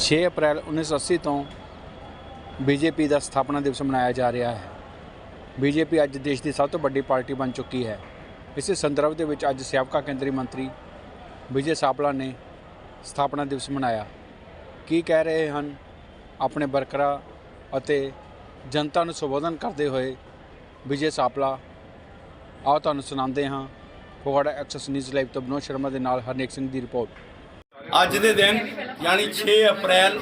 6 ਅਪ੍ਰੈਲ 1980 ਤੋਂ ਬੀਜੇਪੀ ਦਾ ਸਥਾਪਨਾ ਦਿਵਸ ਮਨਾਇਆ ਜਾ ਰਿਹਾ ਹੈ। ਬੀਜੇਪੀ ਅੱਜ ਦੇਸ਼ ਦੀ ਸਭ ਤੋਂ ਵੱਡੀ ਪਾਰਟੀ ਬਣ ਚੁੱਕੀ ਹੈ। ਇਸੇ ਸੰਦਰਭ ਦੇ ਵਿੱਚ ਅੱਜ ਸਾਬਕਾ ਕੇਂਦਰੀ ਮੰਤਰੀ ਵਿਜੇ ਸਾਪਲਾ ਨੇ ਸਥਾਪਨਾ ਦਿਵਸ ਮਨਾਇਆ। ਕੀ ਕਹਿ ਰਹੇ ਹਨ? ਆਪਣੇ ਵਰਕਰਾਂ ਅਤੇ ਜਨਤਾ ਨੂੰ ਸੰਬੋਧਨ ਕਰਦੇ ਹੋਏ ਵਿਜੇ ਸਾਪਲਾ, ਆਓ ਤੁਹਾਨੂੰ ਸੁਣਾਉਂਦੇ ਹਾਂ ਫਗਵਾੜਾ ਐਕਸੈਸ ਨਿਊਜ਼ ਲਾਈਵ ਤੋਂ ਬਨੋਦ ਸ਼ਰਮਾ ਦੇ ਨਾਲ ਹਰਨੇਕ ਸਿੰਘ ਦੀ ਰਿਪੋਰਟ। ਅੱਜ ਦੇ ਦਿਨ, ਯਾਨੀ 6 ਅਪ੍ਰੈਲ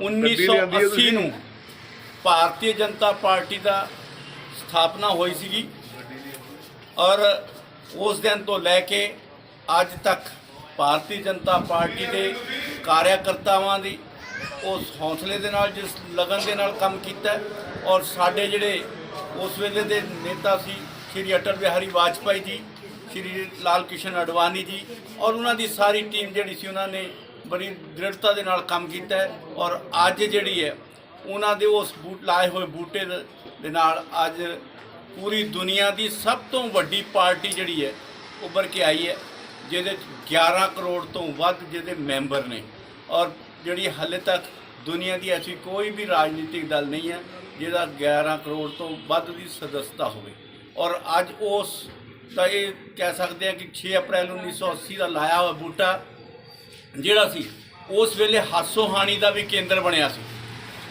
1980 ਨੂੰ ਭਾਰਤੀ ਜਨਤਾ ਪਾਰਟੀ ਦਾ ਸਥਾਪਨਾ ਹੋਈ ਸੀਗੀ ਔਰ ਉਸ ਦਿਨ ਤੋਂ ਲੈ ਕੇ ਅੱਜ ਤੱਕ ਭਾਰਤੀ ਜਨਤਾ ਪਾਰਟੀ ਦੇ ਕਾਰਿਆਕਰਤਾਵਾਂ ਦੀ ਉਸ ਹੌਸਲੇ ਦੇ ਨਾਲ, ਜਿਸ ਲਗਨ ਦੇ ਨਾਲ ਕੰਮ ਕੀਤਾ ਔਰ ਸਾਡੇ ਜਿਹੜੇ ਉਸ ਵੇਲੇ ਦੇ ਨੇਤਾ ਸੀ, ਸ਼੍ਰੀ ਅਟਲ ਬਿਹਾਰੀ ਵਾਜਪਾਈ ਜੀ ਸ਼੍ਰੀ ਲਾਲ ਕ੍ਰਿਸ਼ਨ ਅਡਵਾਨੀ ਜੀ ਔਰ ਉਹਨਾਂ ਦੀ ਸਾਰੀ ਟੀਮ ਜਿਹੜੀ ਸੀ ਉਹਨਾਂ ਨੇ ਬੜੀ ਦ੍ਰਿੜਤਾ ਦੇ ਨਾਲ ਕੰਮ ਕੀਤਾ ਹੈ ਔਰ ਅੱਜ ਜਿਹੜੀ ਹੈ ਉਹਨਾਂ ਦੇ ਉਸ ਬੂਟ ਲਾਏ ਹੋਏ ਬੂਟੇ ਦੇ ਦੇ ਨਾਲ ਅੱਜ ਪੂਰੀ ਦੁਨੀਆ ਦੀ ਸਭ ਤੋਂ ਵੱਡੀ ਪਾਰਟੀ ਜਿਹੜੀ ਹੈ ਉੱਭਰ ਕੇ ਆਈ ਹੈ, ਜਿਹਦੇ 'ਚ 11 ਕਰੋੜ ਤੋਂ ਵੱਧ ਜਿਹਦੇ ਮੈਂਬਰ ਨੇ। ਔਰ ਜਿਹੜੀ ਹਾਲੇ ਤੱਕ ਦੁਨੀਆ ਦੀ ਐਸੀ ਕੋਈ ਵੀ ਰਾਜਨੀਤਿਕ ਦਲ ਨਹੀਂ ਹੈ ਜਿਹਦਾ 11 ਕਰੋੜ ਤੋਂ ਵੱਧ ਦੀ ਸਦਸਤਾ ਹੋਵੇ। ਔਰ ਅੱਜ ਉਸ ਤਾਂ ਇਹ ਕਹਿ ਸਕਦੇ ਆ ਕਿ 6 ਅਪ੍ਰੈਲ 1980 ਦਾ ਲਾਇਆ ਹੋਇਆ ਬੂਟਾ ਜਿਹੜਾ ਸੀ, ਉਸ ਵੇਲੇ ਹਾਸੋ ਹਾਣੀ ਦਾ ਵੀ ਕੇਂਦਰ ਬਣਿਆ ਸੀ।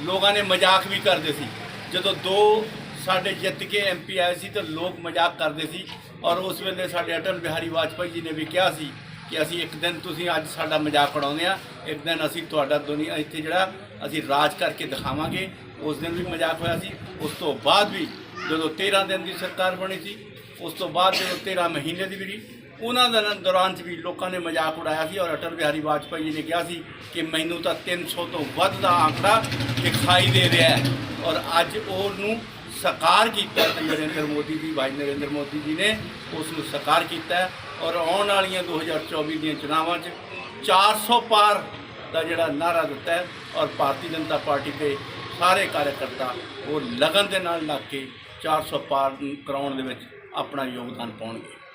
ਲੋਕਾਂ ਨੇ ਮਜ਼ਾਕ ਵੀ ਕਰਦੇ ਸੀ। ਜਦੋਂ ਦੋ ਸਾਡੇ ਜਿੱਤ ਕੇ ਐਮਪੀ ਆਏ ਸੀ ਤਾਂ ਲੋਕ ਮਜ਼ਾਕ ਕਰਦੇ ਸੀ ਔਰ ਉਸ ਵੇਲੇ ਸਾਡੇ ਅਟਲ ਬਿਹਾਰੀ ਵਾਜਪਾਈ ਜੀ ਨੇ ਵੀ ਕਿਹਾ ਸੀ ਕਿ ਅਸੀਂ ਇੱਕ ਦਿਨ ਤੁਸੀਂ ਅੱਜ ਸਾਡਾ ਮਜ਼ਾਕ ਉਡਾਉਂਦੇ ਆ, ਇੱਕ ਦਿਨ ਅਸੀਂ ਤੁਹਾਡਾ ਦੁਨੀਆ ਇੱਥੇ ਜਿਹੜਾ ਅਸੀਂ ਰਾਜ ਕਰਕੇ ਦਿਖਾਵਾਂਗੇ। ਉਸ ਦਿਨ ਵੀ ਮਜ਼ਾਕ ਹੋਇਆ ਸੀ। ਉਸ ਤੋਂ ਬਾਅਦ ਵੀ ਜਦੋਂ 13 ਦਿਨ ਦੀ ਸਰਕਾਰ ਬਣੀ ਸੀ ਉਸ ਤੋਂ ਬਾਅਦ ਜਦੋਂ 13 ਮਹੀਨੇ ਦੀ ਵੀ ਉਹਨਾਂ ਦੇ ਦੌਰਾਨ 'ਚ ਵੀ ਲੋਕਾਂ ਨੇ ਮਜ਼ਾਕ ਉਡਾਇਆ ਸੀ ਔਰ ਅਟਲ ਬਿਹਾਰੀ ਵਾਜਪਾਈ ਜੀ ਨੇ ਕਿਹਾ ਸੀ ਕਿ ਮੈਨੂੰ ਤਾਂ 300 ਤੋਂ ਵੱਧ ਦਾ ਆંકੜਾ ਦਿਖਾਈ ਦੇ ਰਿਹਾ ਹੈ। ਔਰ ਅੱਜ ਉਹਨੂੰ ਸਾਕਾਰ ਕੀਤਾ ਨਰਿੰਦਰ ਮੋਦੀ ਜੀ ਭਾਈ ਨਰਿੰਦਰ ਮੋਦੀ ਜੀ ਨੇ ਉਸ ਨੂੰ ਸਾਕਾਰ ਕੀਤਾ ਔਰ ਆਉਣ ਵਾਲੀਆਂ 2024 ਦੀਆਂ ਚੁਣਾਵਾਂ 'ਚ 400 ਪਾਰ ਦਾ ਜਿਹੜਾ ਨਾਰਾ ਦਿੱਤਾ ਹੈ ਔਰ ਭਾਰਤੀ ਜਨਤਾ ਪਾਰਟੀ ਦੇ ਸਾਰੇ ਕਾਰਜਕਰਤਾ ਉਹ ਲਗਨ ਦੇ ਨਾਲ ਲੱਗ ਕੇ 400 ਪਾਰ ਕਰਾਉਣ ਦੇ ਵਿੱਚ ਆਪਣਾ ਯੋਗਦਾਨ ਪਾਉਣਗੇ।